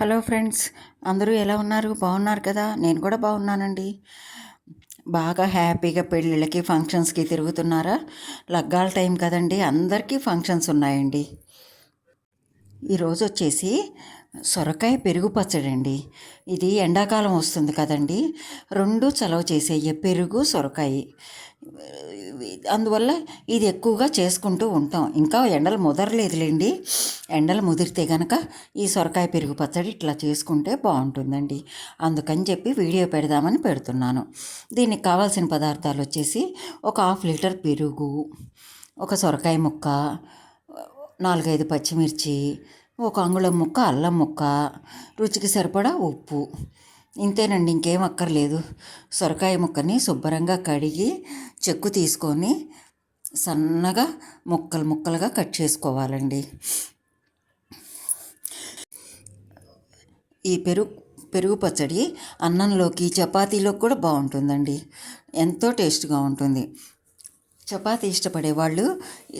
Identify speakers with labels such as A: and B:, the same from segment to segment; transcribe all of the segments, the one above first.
A: Hello friends అందరూ ఎలా ఉన్నారు? బాగున్నారు కదా? నేను కూడా బాగున్నానండి. బాగా హ్యాపీగా పెళ్ళిళ్ళకి ఫంక్షన్స్కి తిరుగుతున్నారా? లగ్గాల టైం కదండి అందరికీ ఫంక్షన్స్ ఉన్నాయండి. ఈరోజు వచ్చేసి సొరకాయ పెరుగు పచ్చడి అండి ఇది ఎండాకాలం వస్తుంది కదండి రెండు చలవ చేసేయ పెరుగు సొరకాయ. అందువల్ల ఇది ఎక్కువగా చేసుకుంటూ ఉంటాం. ఇంకా ఎండలు ముదరలేదులేండి. ఎండలు ముదిరితే కనుక ఈ సొరకాయ పెరుగు పచ్చడి ఇట్లా చేసుకుంటే బాగుంటుందండి. అందుకని చెప్పి వీడియో పెడదామని పెడుతున్నాను. దీనికి కావాల్సిన పదార్థాలు వచ్చేసి ఒక హాఫ్ లీటర్ పెరుగు ఒక సొరకాయ ముక్క నాలుగైదు పచ్చిమిర్చి ఒక అంగుళం ముక్క అల్లం ముక్క రుచికి సరిపడా ఉప్పు. ఇంతేనండి ఇంకేం అక్కర్లేదు. సొరకాయ ముక్కని శుభ్రంగా కడిగి చెక్కు తీసుకొని సన్నగా ముక్కలు ముక్కలుగా కట్ చేసుకోవాలండి. ఈ పెరుగు పెరుగు పచ్చడి అన్నంలోకి చపాతీలోకి కూడా బాగుంటుందండి. ఎంతో టేస్ట్గా ఉంటుంది. చపాతీ ఇష్టపడే వాళ్ళు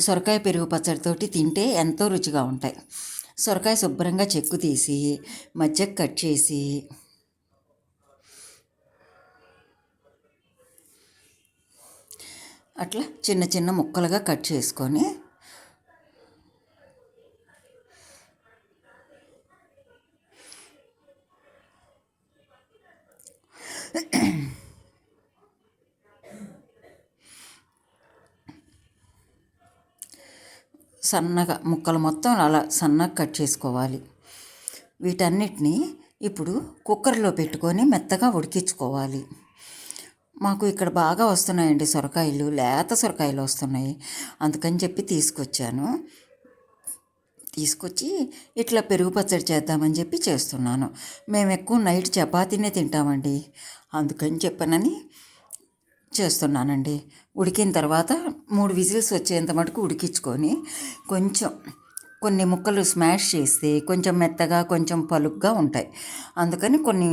A: సొరకాయ పెరుగు పచ్చడితోటి తింటే ఎంతో రుచిగా ఉంటాయి. సొరకాయ శుభ్రంగా చెక్కు తీసి మధ్యకు కట్ చేసి అట్లా చిన్న చిన్న ముక్కలుగా కట్ చేసుకొని సన్నగా ముక్కలు మొత్తం అలా సన్నగా కట్ చేసుకోవాలి. వీటన్నిటిని ఇప్పుడు కుక్కర్లో పెట్టుకొని మెత్తగా ఉడికించుకోవాలి. మాకు ఇక్కడ బాగా వస్తున్నాయండి సొరకాయలు లేత సొరకాయలు వస్తున్నాయి. అందుకని చెప్పి తీసుకొచ్చాను. తీసుకొచ్చి ఇట్లా పెరుగు పచ్చడి చేద్దామని చెప్పి చేస్తున్నాను. మేము ఎక్కువ నైట్ చపాతీనే తింటామండి. అందుకని చెప్పనని చేస్తున్నానండి. ఉడికిన తర్వాత మూడు విజిల్స్ వచ్చేంత మటుకు ఉడికించుకొని కొంచెం కొన్ని ముక్కలు స్మాష్ చేస్తే కొంచెం మెత్తగా కొంచెం పలుగ్గా ఉంటాయి. అందుకని కొన్ని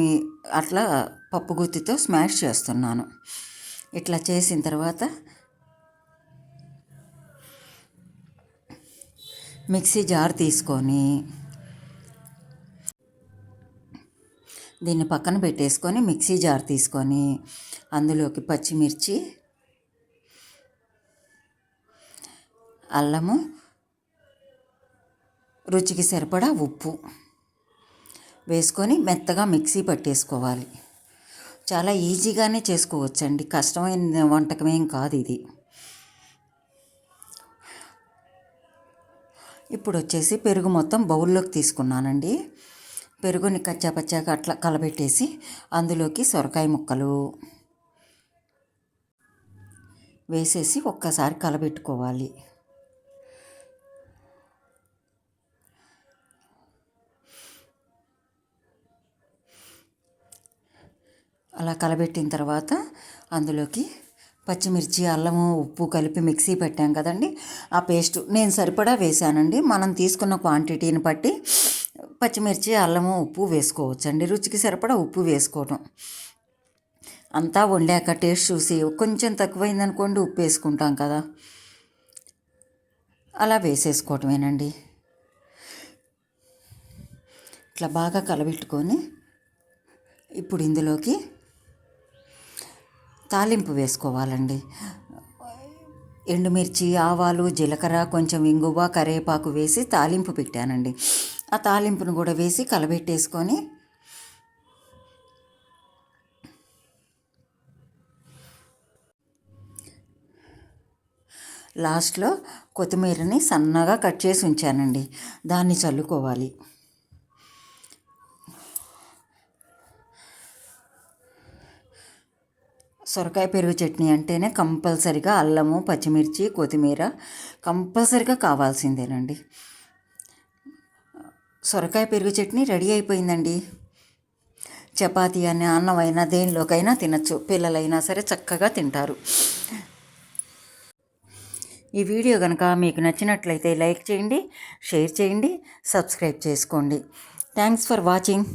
A: అట్లా పప్పు గుత్తితో స్మాష్ చేస్తున్నాను. ఇట్లా చేసిన తర్వాత మిక్సీ జార్ తీసుకొని దీన్ని పక్కన పెట్టేసుకొని మిక్సీ జార్ తీసుకొని అందులోకి పచ్చిమిర్చి అల్లము రుచికి సరిపడా ఉప్పు వేసుకొని మెత్తగా మిక్సీ పట్టేసుకోవాలి. చాలా ఈజీగానే చేసుకోవచ్చండి. కష్టమైన వంటకమేం కాదు ఇది. ఇప్పుడు వచ్చేసి పెరుగు మొత్తం బౌల్లోకి తీసుకున్నానండి. పెరుగుని కచ్చాపచ్చాక అట్లా కలబెట్టేసి అందులోకి సొరకాయ ముక్కలు వేసేసి ఒక్కసారి కలబెట్టుకోవాలి. అలా కలబెట్టిన తర్వాత అందులోకి పచ్చిమిర్చి అల్లము ఉప్పు కలిపి మిక్సీ పెట్టాం కదండి. ఆ పేస్ట్ నేను సరిపడా వేసానండి మనం తీసుకున్న క్వాంటిటీని బట్టి పచ్చిమిర్చి అల్లము ఉప్పు వేసుకోవచ్చండి. రుచికి సరిపడా ఉప్పు వేసుకోవటం. అంతా వండాక టేస్ట్ చూసి కొంచెం తక్కువైందనుకోండి ఉప్పు వేసుకుంటాం కదా. అలా వేసేసుకోవటమేనండి. ఇట్లా బాగా కలబెట్టుకొని ఇప్పుడు ఇందులోకి తాలింపు వేసుకోవాలండి. ఎండుమిర్చి ఆవాలు జీలకర్ర కొంచెం ఇంగువ కరివేపాకు వేసి తాలింపు పెట్టానండి. ఆ తాలింపును కూడా వేసి కలబెట్టేసుకొని లాస్ట్లో కొత్తిమీరని సన్నగా కట్ చేసి ఉంచానండి. దాన్ని చల్లుకోవాలి. సొరకాయ పెరుగు చట్నీ అంటేనే కంపల్సరిగా అల్లము పచ్చిమిర్చి కొత్తిమీర కంపల్సరిగా కావాల్సిందేనండి. సొరకాయ పెరుగు చట్నీ రెడీ అయిపోయిందండి. చపాతీ అని అన్నమైనా దేనిలోకైనా తినచ్చు. పిల్లలైనా సరే చక్కగా తింటారు. ఈ వీడియో కనుక మీకు నచ్చినట్లయితే లైక్ చేయండి షేర్ చేయండి సబ్స్క్రైబ్ చేసుకోండి. Thanks for watching.